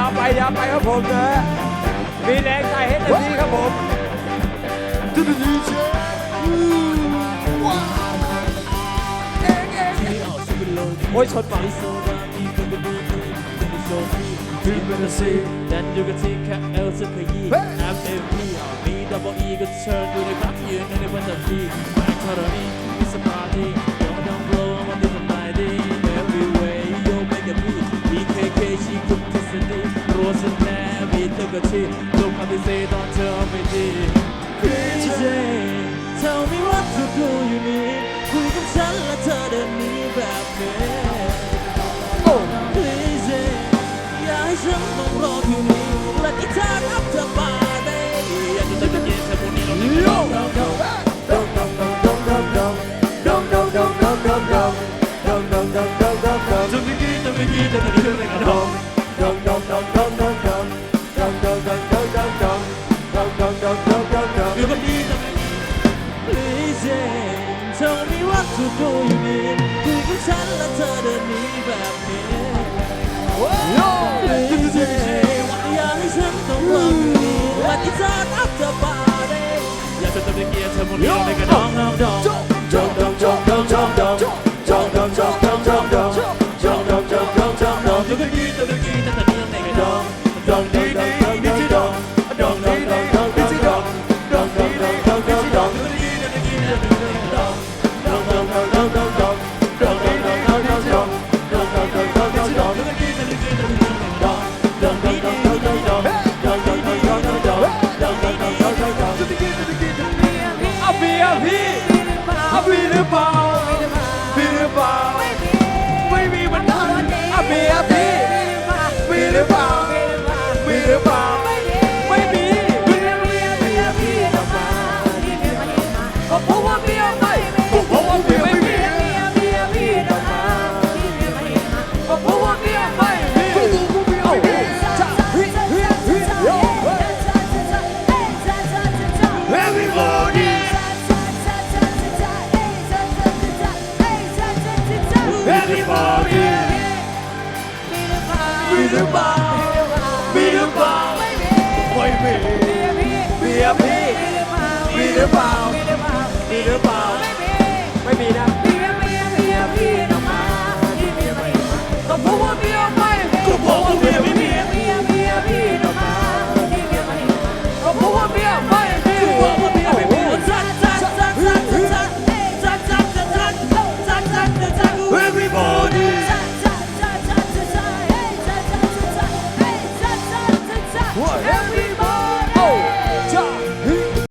าวไปยาวไปครับผมนะมีแรงใจให้เต็มที่ครับผมโอ้ยชนฝั่ง Then you can take out else if you I'm MVP Me double E good turn to the back you and it was a P My colony Navy took a tea Look how they say don't tell me this Crazy Tell me what to do you need คุยกับฉันและเธอเดินหนี้แบบนี้ Please อย่าให้ฉันต้องรอที่นี่และที่เธอรับเธอมาได้อยากจะเจอกันเย็นเธอพวกนี้เราไม่ยอมเราเราจะไม่กี้จ tell me what to do you need คุยกับฉันและเธอเดินหนี้แบบนี้ Please อย่าให้ฉันต้องรออยู่นี่และที่เธอรับเธอมาได้อยากจะจะไม่กี้เธอพวกนี้เราไม่กระดองน้องดอง มีหรือเปล่า มีหรือเปล่า